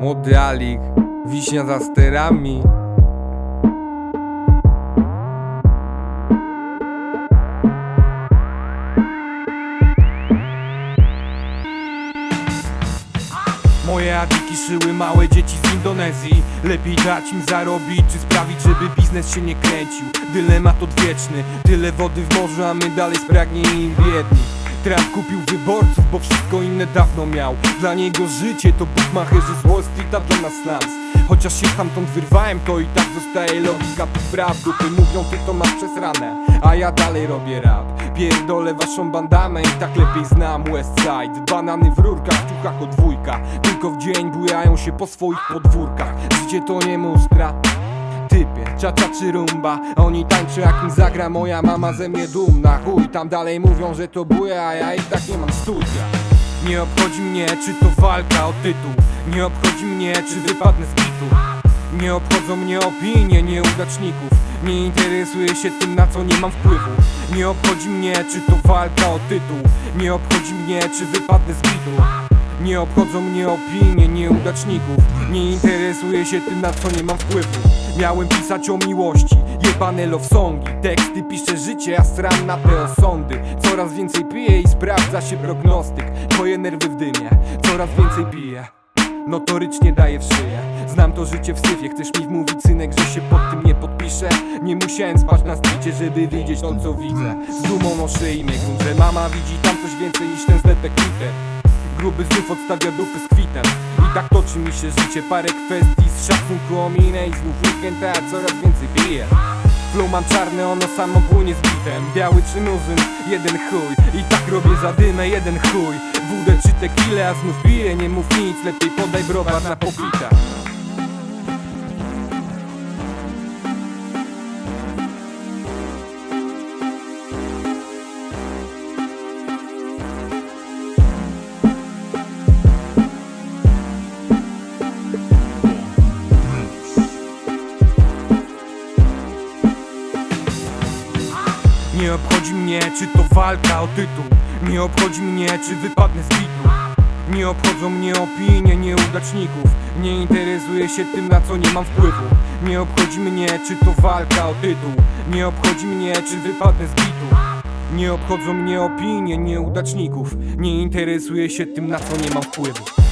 Młody Alik, wiśnia za sterami Moje adiki szyły małe dzieci z Indonezji. Lepiej dać im zarobić, czy sprawić, żeby biznes się nie kręcił. Dylemat odwieczny, tyle wody w morzu, a my dalej spragnieni i biedni. Trump kupił wyborców, bo wszystko inne dawno miał. Dla niego życie to bukmacherzy z Wall Street, a dla nas slums. Chociaż się stamtąd wyrwałem, to i tak zostaje logika tu prawdu Ty mówią, ty to masz przez ranę, a ja dalej robię rap Pierdolę waszą bandamę i tak lepiej znam Westside Banany w rurkach, w ciuchach dwójka Tylko w dzień bujają się po swoich podwórkach. Życie to nie musztra typie Czacza czy rumba. Oni tańczą jak im zagra moja mama ze mnie dumna. Chuj, tam dalej mówią, że to buja, a ja i tak nie mam studia. Nie obchodzi mnie, czy to walka o tytuł. Nie obchodzi mnie, czy wypadnę z bitu Nie obchodzą mnie opinie nieudaczników Nie interesuję się tym, na co nie mam wpływu. Nie obchodzi mnie, czy to walka o tytuł. Nie obchodzi mnie, czy wypadnę z bitu. Nie obchodzą mnie opinie nieudaczników. Nie interesuję się tym, na co nie mam wpływu. Miałem pisać o miłości, jebane love songi. Teksty piszę życie, a stram na te osądy. Coraz więcej piję i sprawdza się prognostyk. Twoje nerwy w dymie, coraz więcej piję. Notorycznie daję w szyję Znam to życie w syfie. Chcesz mi wmówić synek, że się pod tym nie podpiszę? Nie musiałem spać na stricie, żeby widzieć to co widzę. Z dumą mnie grun, że mama widzi tam coś więcej niż ten zlepek Twitter Gruby znów odstawia dupy z kwitem. I tak toczy mi się życie. Parę kwestii z szacunku ominę I znów weekend, a coraz więcej piję. Flow mam czarny, ono samo płynie z bitem. Biały czy muzyn, jeden chuj. I tak robię zadymę, jeden chuj. Wódę czy tequilę, a znów piję. Nie mów nic, lepiej podaj browar na popita Nie obchodzi mnie, czy to walka o tytuł. Nie obchodzi mnie, czy wypadnę z bitu. Nie obchodzą mnie opinie nieudaczników. Nie interesuję się tym, na co nie mam wpływu. Nie obchodzi mnie, czy to walka o tytuł. Nie obchodzi mnie, czy wypadnę z bitu. Nie obchodzą mnie opinie nieudaczników. Nie interesuję się tym, na co nie mam wpływu